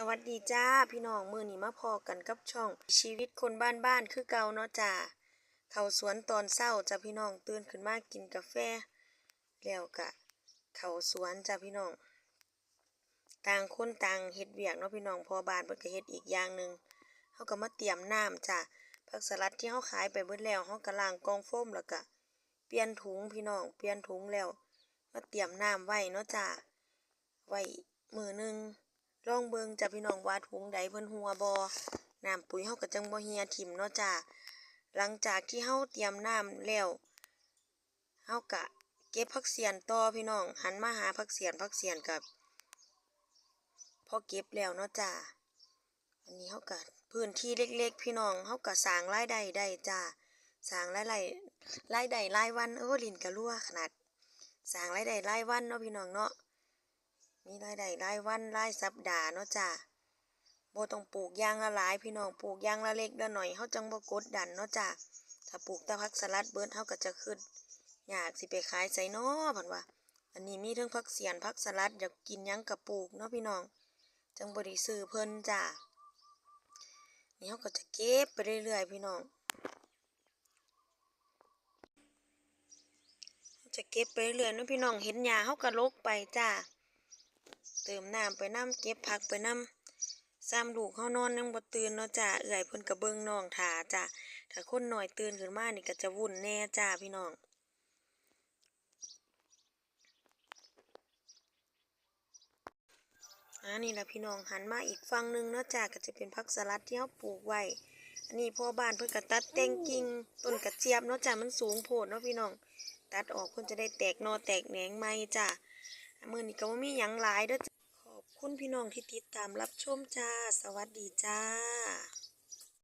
สวัสดีจ้าพี่น้องมือนี้มาพอกันกับช่อง ชีวิตคนบ้านบ้านคือเก่าเนาะจ้าเข้าสวนตอนเช้าจ้าพี่น้องตื่นขึ้นมากินกาแฟ แล้วกะ เข้าสวนจ้าพี่น้อง ต่างคนต่างเฮ็ดเวียกเนาะพี่น้องพอบานเพิ่นก็เฮ็ดอีกอย่างหนึ่งเฮาก็มาเตรียมน้ำจ้าผักสลัดที่เฮาขายไปเบิดแล้วเฮาก็ล้างกองโฟมแล้วก็เปลี่ยนถุงพี่น้องเปลี่ยนถุงแล้วมาเตรียมน้ำไว้เนาะจ้าไว้มือหนึ่ง ลองเบิงจ้ะพี่น้องว่าถุงใดเพิ่นหัวบ่น้ำปุ๋ยเฮาก็จังบ่เหี่ยถิ่มเนาะจ้ะหลังจากที่เฮาเตรียมน้ำแล้วเฮาก็เก็บผักเสียนต่อพี่น้อง หันมาหาผักเสียนผักเสียนกับพอเก็บแล้วเนาะจ้ะอันนี้เฮาก็พื้นที่เล็กๆ พี่น้องเฮาก็สร้างรายได้ได้จ้ะสร้างรายได้รายได้รายวันเออลินก็รั่วขนาดสร้างรายได้รายวันเนาะพี่น้องเนาะ มีรายได้รายวันรายสัปดาห์เนาะจ้ะบ่ต้องปลูกยางละหลาย พี่น้องปลูกยางละเล็กละหน่อยเฮาจังบ่กดดันเนาะจ้ะถ้าปลูกต่ผักสลัดเบิดเฮาก็จะขึ้นอยากสิไปขายไสน้อพันว่า อันนี้มีทั้งผักเสียนผักสลัดอยากกินยังก็ปลูกเนาะพี่น้อง จังบ่ได้ซื้อเพิ่นจ้ะนี่เฮาก็จะเก็บไปเรื่อยๆพี่น้องจะเก็บไปเรื่อยๆเนาะพี่น้องเห็นหญ้าเฮาก็ลกไปจ้ะ เติมน้ำไปน้ำเก็บผักไปน้ำซ้ำลูกเขานอนยังบ่ตื่นเนาะจ้าเอื่อยเพิ่นกระเบิงน้องถาจ้าถ้าคนหน่อยตื่นขึ้นมานี่ก็จะวุ่นแน่จ้าพี่น้องอันนี้ละพี่น้องหันมาอีกฝั่งหนึงเนาะจ้าก็จะเป็นผักสลัดที่เขาปลูกไว้อันนี้พ่อบ้านเพิ่นก็ตัดแตงกิ่งต้นกระเจี๊ยบเนาะจ้ามันสูงโพดเนาะพี่น้อง ตัดออกเพิ่นจะได้แตกนอแตกแหนงใหม่จ้า มื่อนี้ก็บ่มีหยังหลายเด้อขอบคุณพี่น้องที่ติดตามรับชมจ้า สวัสดีจ้า